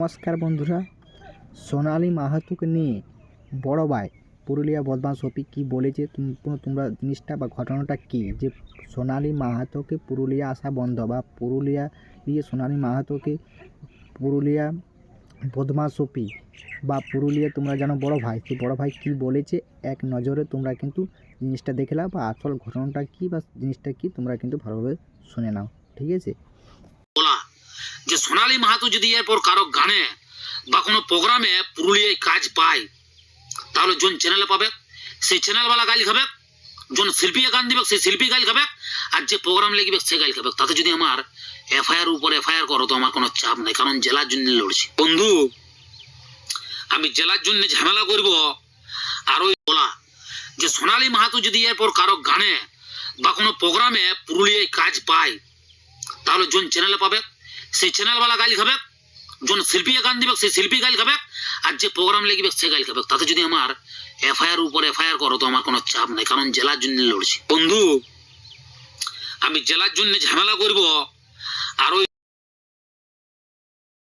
নমস্কার বন্ধুরা, সোনালী মাহাতুকে নিয়ে বড় ভাই পুরুলিয়া বদমাস অপি কী বলেছে তোম- তোমরা জিনিসটা বা ঘটনাটা কী? যে সোনালী মাহাতোকে পুরুলিয়া আসা বন্ধ বা পুরুলিয়া দিয়ে সোনালী মাহাতোকে পুরুলিয়া বদমাস অপি বা পুরুলিয়া তোমরা জানো বড় ভাই, সেই বড় ভাই কী বলেছে? এক নজরে তোমরা কিন্তু জিনিসটা দেখলা বা আসল ঘটনাটা কী বা জিনিসটা কী তোমরা কিন্তু ভালোভাবে শুনে নাও, ঠিক আছে? সোনালী মাহাতো যদি এরপর কারও গানে বা কোনো প্রোগ্রামে পুরুলিয়ায় কাজ পায়, তাহলে জন চ্যানেলে পাবে, সেই চ্যানেলওয়ালা গাইল খাবে, জন শিল্পী গান দিবে, সেই শিল্পী গাইল খাবে, আর যে প্রোগ্রাম লিখবে সে গাইল খাবে। তাতে যদি আমার এফআইআর উপর এফআইআর করো, তো আমার কোনো চাপ নেই, কারণ জেলার জন্য লড়ছি। বন্ধু, আমি জেলার জন্য ঝামেলা করব, আর ওই বলা যে সোনালী মাহাতো যদি এরপর কারও গানে বা কোনো প্রোগ্রামে পুরুলিয়ায় কাজ পায়, তাহলে জন চ্যানেলে পাবে সেই চ্যানেলওয়ালা গাইল খাবে যখন শিল্পীকে গান দিবে সেই শিল্পী গাইল খাবে আর যে প্রোগ্রাম লিখবে সে গাইল খাবে তাতে যদি আমার এফআইআর উপর এফআইআর করো তো আমার কোনো চাপ নাই কারণ জেলার জন্য লড়ছি। বন্ধু আমি জেলার জন্য ঝামেলা করব আর ওই